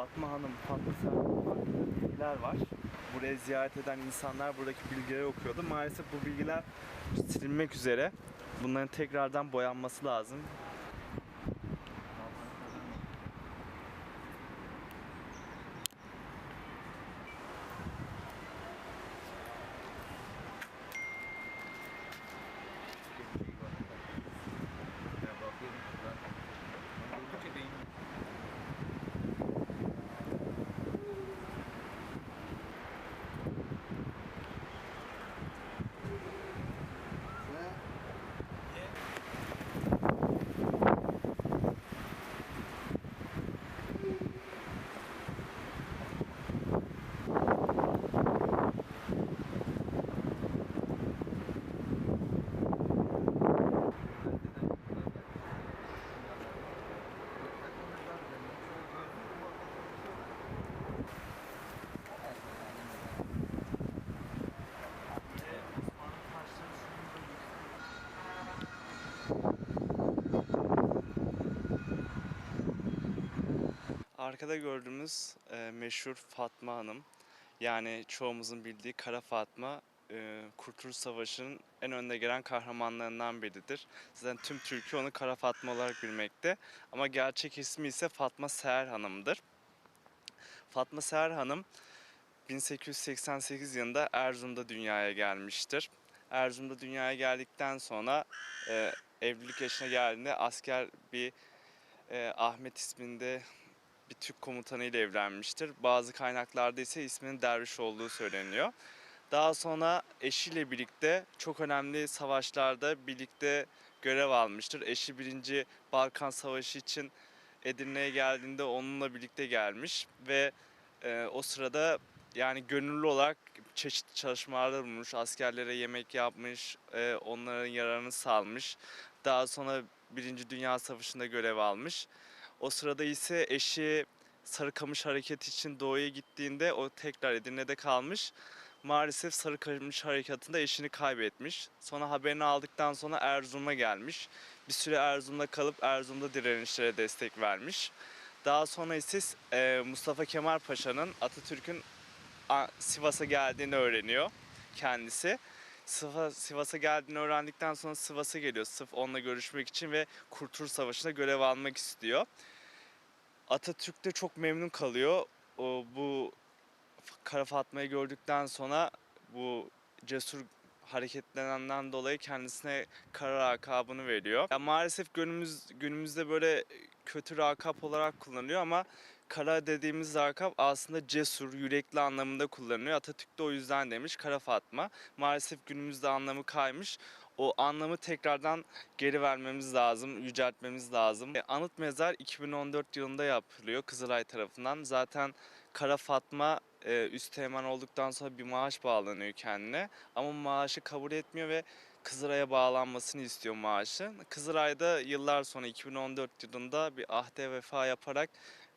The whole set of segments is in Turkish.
Fatma Hanım, Fatma Serhan bilgiler var. Buraya ziyaret eden insanlar buradaki bilgileri okuyordu. Maalesef bu bilgiler silinmek üzere. Bunların tekrardan boyanması lazım. Arkada gördüğümüz e, meşhur Fatma Hanım, yani çoğumuzun bildiği Kara Fatma, e, Kurtuluş Savaşı'nın en önde gelen kahramanlarından biridir. Zaten tüm Türkiye onu Kara Fatma olarak bilmekte. Ama gerçek ismi ise Fatma Seher Hanım'dır. Fatma Seher Hanım 1888 yılında Erzurum'da dünyaya gelmiştir. Erzurum'da dünyaya geldikten sonra e, evlilik yaşına geldiğinde asker bir e, Ahmet isminde bir Türk komutanı ile evlenmiştir. Bazı kaynaklarda ise isminin Derviş olduğu söyleniyor. Daha sonra eşiyle birlikte çok önemli savaşlarda birlikte görev almıştır. Eşi 1. Balkan Savaşı için Edirne'ye geldiğinde onunla birlikte gelmiş ve e, o sırada yani gönüllü olarak çeşitli çalışmalarda bulunmuş, askerlere yemek yapmış, e, onların yararını sağlamış. Daha sonra Birinci Dünya Savaşı'nda görev almış. O sırada ise eşi Sarıkamış Hareketi için doğuya gittiğinde o tekrar Edirne'de kalmış. Maalesef Sarıkamış Harekatı'nda eşini kaybetmiş. Sonra haberini aldıktan sonra Erzurum'a gelmiş. Bir süre Erzurum'da kalıp Erzurum'da direnişlere destek vermiş. Daha sonra ise e, Mustafa Kemal Paşa'nın Atatürk'ün Sivas'a geldiğini öğreniyor kendisi. Sivas- Sivas'a geldiğini öğrendikten sonra Sivas'a geliyor sırf onunla görüşmek için ve Kurtuluş Savaşı'nda görev almak istiyor. Atatürk de çok memnun kalıyor. O, bu Kara Fatma'yı gördükten sonra bu cesur hareketlenenden dolayı kendisine kara lakabını veriyor. Ya maalesef günümüz günümüzde böyle kötü lakap olarak kullanılıyor ama kara dediğimiz lakap aslında cesur, yürekli anlamında kullanılıyor. Atatürk de o yüzden demiş Kara Fatma. Maalesef günümüzde anlamı kaymış. O anlamı tekrardan geri vermemiz lazım, yüceltmemiz lazım. E, Anıt mezar 2014 yılında yapılıyor Kızılay tarafından. Zaten Kara Fatma e, üst teğmen olduktan sonra bir maaş bağlanıyor kendine. Ama maaşı kabul etmiyor ve Kızılay'a bağlanmasını istiyor maaşı. Kızılay'da yıllar sonra 2014 yılında bir ahde vefa yaparak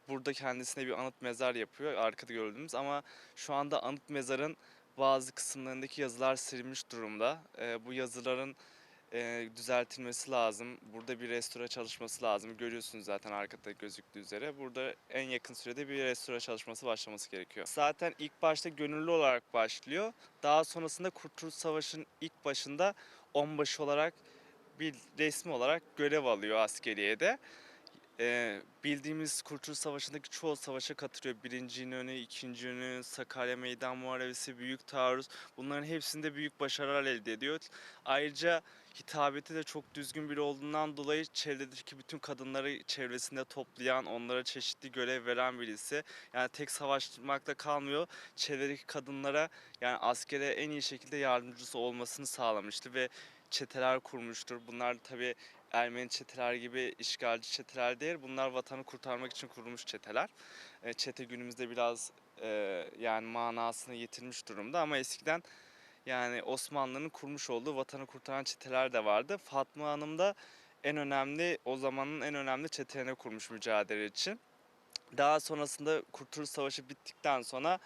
burada kendisine bir anıt mezar yapıyor arkada gördüğümüz ama şu anda anıt mezarın bazı kısımlarındaki yazılar silinmiş durumda. E, bu yazıların e, düzeltilmesi lazım. Burada bir restore çalışması lazım. Görüyorsunuz zaten arkada gözüktüğü üzere. Burada en yakın sürede bir restore çalışması başlaması gerekiyor. Zaten ilk başta gönüllü olarak başlıyor. Daha sonrasında Kurtuluş Savaşı'nın ilk başında onbaşı olarak bir resmi olarak görev alıyor askeriyede. Ee, bildiğimiz Kurtuluş Savaşı'ndaki çoğu savaşa katılıyor. Birinci İnönü, ikinci İnönü, Sakarya Meydan Muharebesi, Büyük Taarruz. Bunların hepsinde büyük başarılar elde ediyor. Ayrıca hitabeti de çok düzgün biri olduğundan dolayı çevredeki bütün kadınları çevresinde toplayan, onlara çeşitli görev veren birisi. Yani tek savaşmakla kalmıyor. Çevredeki kadınlara yani askere en iyi şekilde yardımcısı olmasını sağlamıştı ve çeteler kurmuştur. Bunlar tabii Ermeni çeteler gibi işgalci çeteler değil. Bunlar vatanı kurtarmak için kurulmuş çeteler. E, Çete günümüzde biraz e, yani manasını yitirmiş durumda ama eskiden yani Osmanlı'nın kurmuş olduğu vatanı kurtaran çeteler de vardı. Fatma Hanım da en önemli o zamanın en önemli çetelerini kurmuş mücadele için. Daha sonrasında Kurtuluş Savaşı bittikten sonra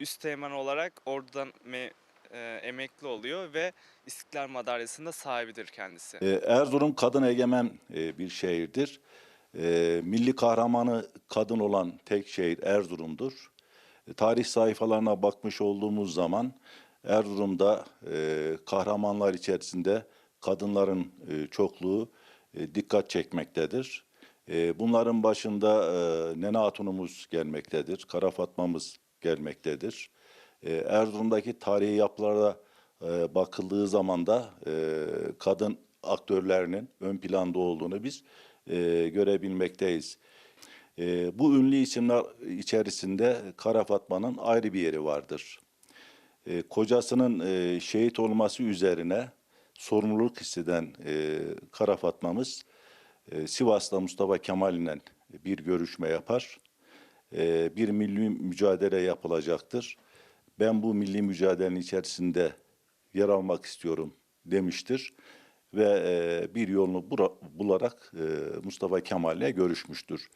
üsteğmen olarak oradan me- e, emekli oluyor ve İstiklal Madalyası'nın da sahibidir kendisi. Ee, Erzurum kadın egemen e, bir şehirdir. E, milli kahramanı kadın olan tek şehir Erzurum'dur. E, tarih sayfalarına bakmış olduğumuz zaman Erzurum'da e, kahramanlar içerisinde kadınların e, çokluğu e, dikkat çekmektedir. E, bunların başında e, Nene Hatunumuz gelmektedir, Kara Fatma'mız gelmektedir. E, Erzurum'daki tarihi yapılara e, bakıldığı zaman da e, kadın aktörlerinin ön planda olduğunu biz e, görebilmekteyiz. Bu ünlü isimler içerisinde Kara Fatma'nın ayrı bir yeri vardır. Kocasının şehit olması üzerine sorumluluk hisseden e, Kara Fatma'mız Sivas'ta Mustafa Kemal ile bir görüşme yapar. Bir milli mücadele yapılacaktır. Ben bu milli mücadelenin içerisinde yer almak istiyorum demiştir ve e, bir yolunu bura- bularak e, Mustafa Kemal'le görüşmüştür.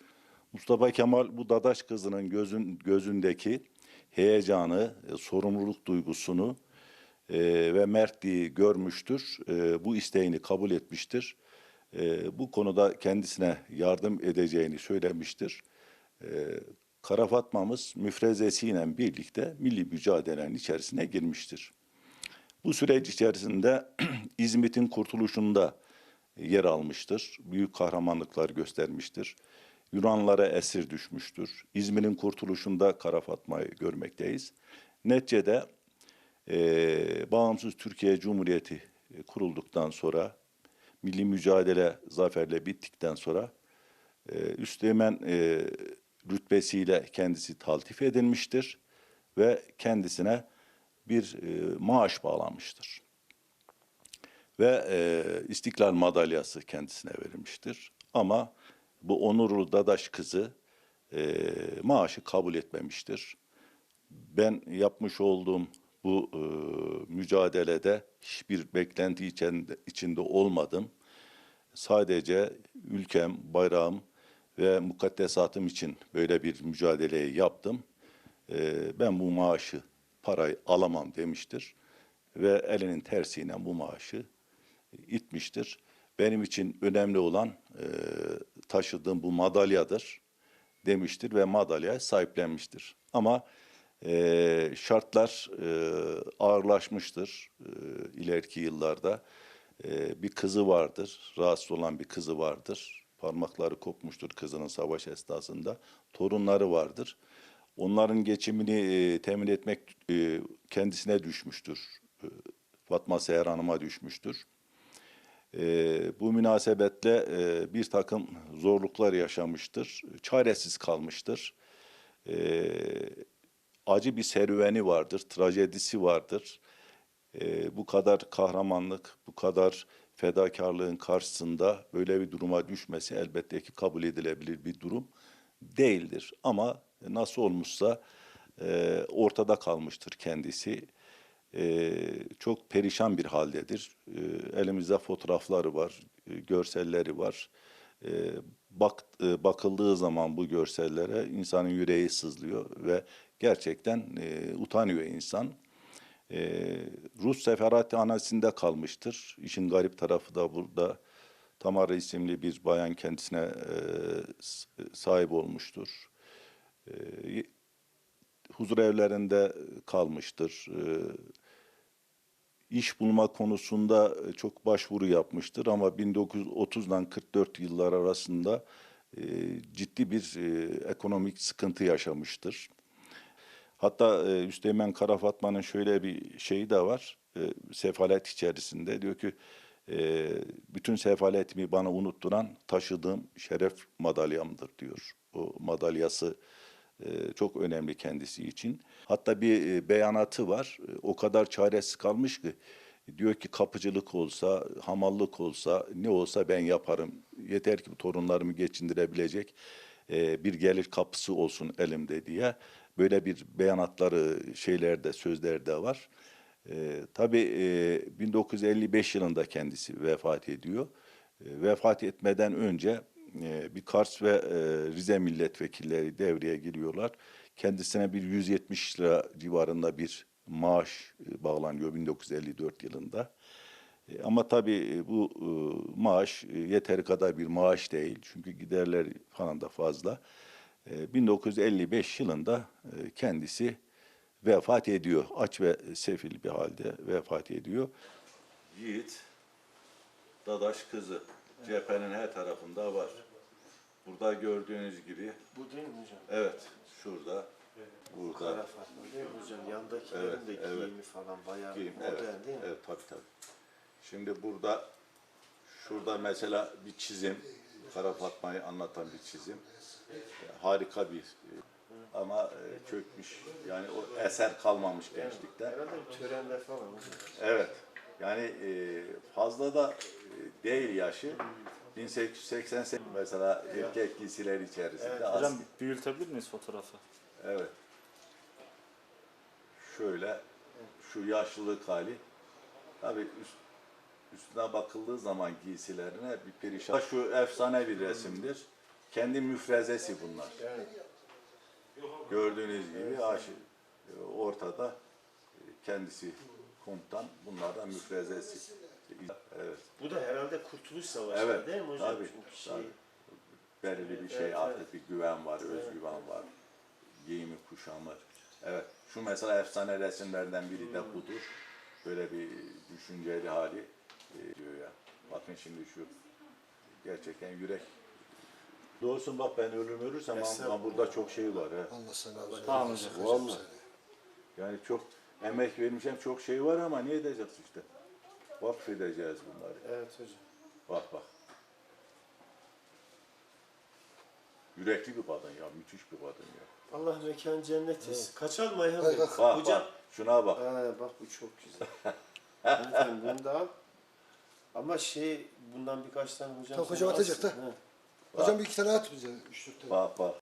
Mustafa Kemal bu dadaş kızının gözün gözündeki heyecanı, e, sorumluluk duygusunu e, ve mertliği görmüştür. E, bu isteğini kabul etmiştir. E, bu konuda kendisine yardım edeceğini söylemiştir. E, Kara Fatma'mız müfrezesiyle birlikte milli mücadelenin içerisine girmiştir. Bu süreç içerisinde İzmit'in kurtuluşunda yer almıştır. Büyük kahramanlıklar göstermiştir. Yunanlara esir düşmüştür. İzmir'in kurtuluşunda Kara Fatma'yı görmekteyiz. Neticede eee, bağımsız Türkiye Cumhuriyeti e, kurulduktan sonra, milli mücadele zaferle bittikten sonra e, Üsteğmen e, rütbesiyle kendisi taltif edilmiştir ve kendisine bir e, maaş bağlanmıştır. Ve e, İstiklal Madalyası kendisine verilmiştir. Ama bu onurlu dadaş kızı e, maaşı kabul etmemiştir. Ben yapmış olduğum bu e, mücadelede hiçbir beklenti içinde, içinde olmadım. Sadece ülkem, bayrağım ve mukaddesatım için böyle bir mücadeleyi yaptım. E, ben bu maaşı, parayı alamam demiştir. Ve elinin tersiyle bu maaşı itmiştir. Benim için önemli olan e, taşıdığım bu madalyadır demiştir ve madalyaya sahiplenmiştir. Ama e, şartlar e, ağırlaşmıştır e, ileriki yıllarda. E, bir kızı vardır, rahatsız olan bir kızı vardır. Parmakları kopmuştur kızının savaş esnasında. Torunları vardır. Onların geçimini e, temin etmek e, kendisine düşmüştür. E, Fatma Seher Hanım'a düşmüştür. E, bu münasebetle e, bir takım zorluklar yaşamıştır. Çaresiz kalmıştır. E, acı bir serüveni vardır, trajedisi vardır. E, bu kadar kahramanlık, bu kadar fedakarlığın karşısında böyle bir duruma düşmesi elbette ki kabul edilebilir bir durum değildir. Ama nasıl olmuşsa e, ortada kalmıştır kendisi. E, çok perişan bir haldedir. E, elimizde fotoğrafları var, e, görselleri var. E, bak e, bakıldığı zaman bu görsellere insanın yüreği sızlıyor ve gerçekten e, utanıyor insan. E, Rus seferati anasında kalmıştır. İşin garip tarafı da burada. Tamara isimli bir bayan kendisine e, sahip olmuştur. E, huzur evlerinde kalmıştır. E, iş bulma konusunda e, çok başvuru yapmıştır ama 1930'dan 44 yıllar arasında e, ciddi bir e, ekonomik sıkıntı yaşamıştır. Hatta e, Üsteğmen Kara Fatma'nın şöyle bir şeyi de var. E, sefalet içerisinde diyor ki e, bütün sefaletimi bana unutturan taşıdığım şeref madalyamdır diyor. O madalyası e, çok önemli kendisi için. Hatta bir e, beyanatı var. E, O kadar çaresiz kalmış ki diyor ki kapıcılık olsa, hamallık olsa, ne olsa ben yaparım. Yeter ki torunlarımı geçindirebilecek e, bir gelir kapısı olsun elimde diye. Böyle bir beyanatları, şeylerde, sözlerde var. E, tabii e, 1955 yılında kendisi vefat ediyor. E, vefat etmeden önce e, bir Kars ve e, Rize milletvekilleri devreye giriyorlar. Kendisine bir 170 lira civarında bir maaş e, bağlanıyor 1954 yılında. E, Ama tabii bu e, maaş e, yeteri kadar bir maaş değil. Çünkü giderler falan da fazla. E, 1955 yılında e, kendisi vefat ediyor. Aç ve sefil bir halde vefat ediyor. Yiğit, Dadaş kızı cephenin her tarafında var. Burada gördüğünüz gibi, Bu değil mi hocam? evet şurada, burada. Kara Fatma değil mi hocam? Yandakilerin Evet, de evet. giyimi falan bayağı Giyim, modern evet, değil mi? Evet, tabii tabii. Şimdi burada, şurada mesela bir çizim, Kara Fatma'yı anlatan bir çizim. Harika bir, ama e, çökmüş. Yani o eser kalmamış gençlikten. Herhalde törende falan. Evet. Yani e, fazla da e, değil yaşı. 1888 mesela erkek giysiler içerisinde. Evet, Hocam büyütebilir miyiz fotoğrafı? Evet. Şöyle şu yaşlılık hali. Tabii üst, üstüne bakıldığı zaman giysilerine bir perişan. Şu efsane bir resimdir. Kendi müfrezesi bunlar. Evet. Gördüğünüz gibi aşı ortada e, kendisi komutan bunlardan müfrezesi. Evet. Bu da herhalde Kurtuluş Savaşı Evet, değil mi hocam? tabii, Çünkü şey, tabii. belirli bir şey Evet, artık evet. bir güven var, özgüven var. Giyimi, kuşamı. Evet. Şu mesela efsane resimlerden biri de budur. Böyle bir düşünceli hali e, diyor ya. Bakın şimdi şu gerçekten yürek. Doğrusu bak ben ölüm ölürsem ama, Estağfurullah. burada çok şey var. He. Allah sana razı olsun. Tamam hocam. Vallahi. Yani çok emek vermişim çok şey var ama ne edeceğiz işte. Vakfedeceğiz bunları. evet hocam. Bak bak. Yürekli bir kadın ya, müthiş bir kadın ya. Allah mekan cennet etsin. Kaçalım Ayhan Bak, Bey. bak. Bak Hocam. bak, şuna bak. Ha, bak bu çok güzel. Efendim bunu da al. Ama şey bundan birkaç tane hocam. Tamam, hocam atacak alsın. da. Ha. Hocam bir iki tane at bize. Üç dört tane. Bak bak.